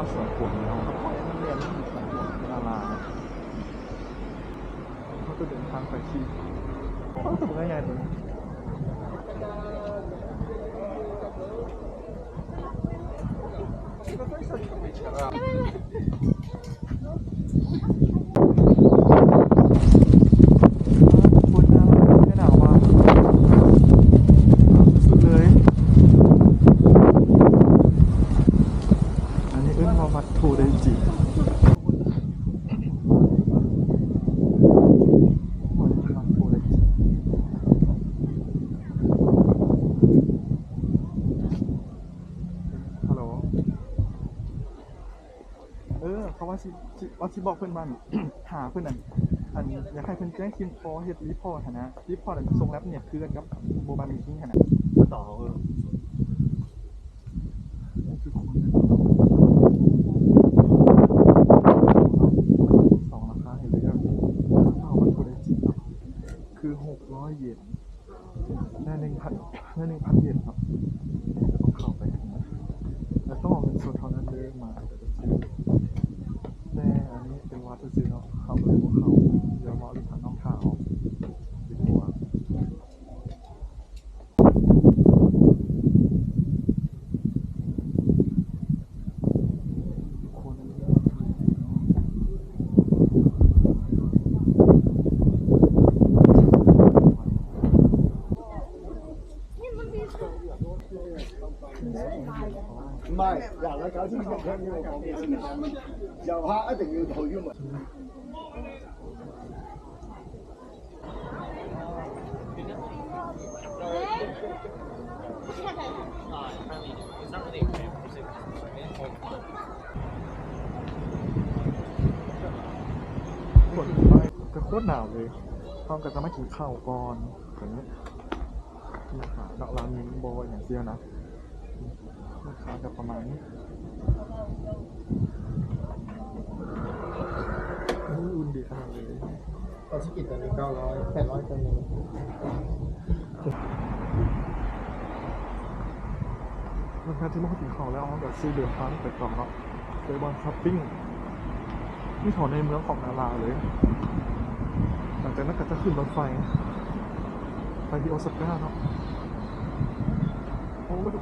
าสวนผลแล้วก็พอยมันเรียนที่สวนผลนาราเขาจะเดินทางไปที่เขาจะบอกว่าไงตัวนี้คนน้ำไม่หนาวมากสุดเลย อันนี้เอื้นว่ามัดทูได้จริงวันนี้มัดทูได้จริงฮัลโหลเออเขาว่าสิสิว่าสิบอกเพื่อนบ้านหาเพื่อนนั่นอันอยากให้เพื่อนแจ้งทีมพอเฮ็ดรีพอร์ตหั้นะรีพอร์ตอันทรงแรปเนี่ยคือกันกับโมบายมีทิ้งหันนะ ต่อเออ คือคนสองราคาเห็นเลยครับเอามันถูกได้จริงครับ คือหกร้อยเยนได้หนึ่งพันได้หนึ่งพันเยนครับจะต้องเข้าไปนะแล้วต้องเอาเงินสดเท่านั้นเลยมาแต่จะซื้อแต่อันนี้เป็นวัดซื้อเนาะเข้าไปว่าเขาเดี๋ยวมอหรือทางน้องข่าวดีกว่าคน 唔系，嗱你搞清楚听呢个讲嘅先。游客一定要退噶嘛。 ฝนไปจะโคตรหนาวเลยพร้อมกับจะมากินข้าวก่อนอย่างนี้ราคาดอกลามินโบอย่างเดียวนะ ราคาจะประมาณนี้อุ๊ยอุ่นดีขนาดเลยตอนที่กินตัวนี้เก้าร้อยแปดร้อยตัวนี้มันแค่ที่มากินข้าวแล้วแบบซื้อเดือดฟ้าไปก่อนเนาะไปบอลช้อปปิ้งนี่ถอนในเมืองของนาราเลย หลังจากนั้นก็จะขึ้นรถไฟ ไปที่โอซาก้าเนาะโอ้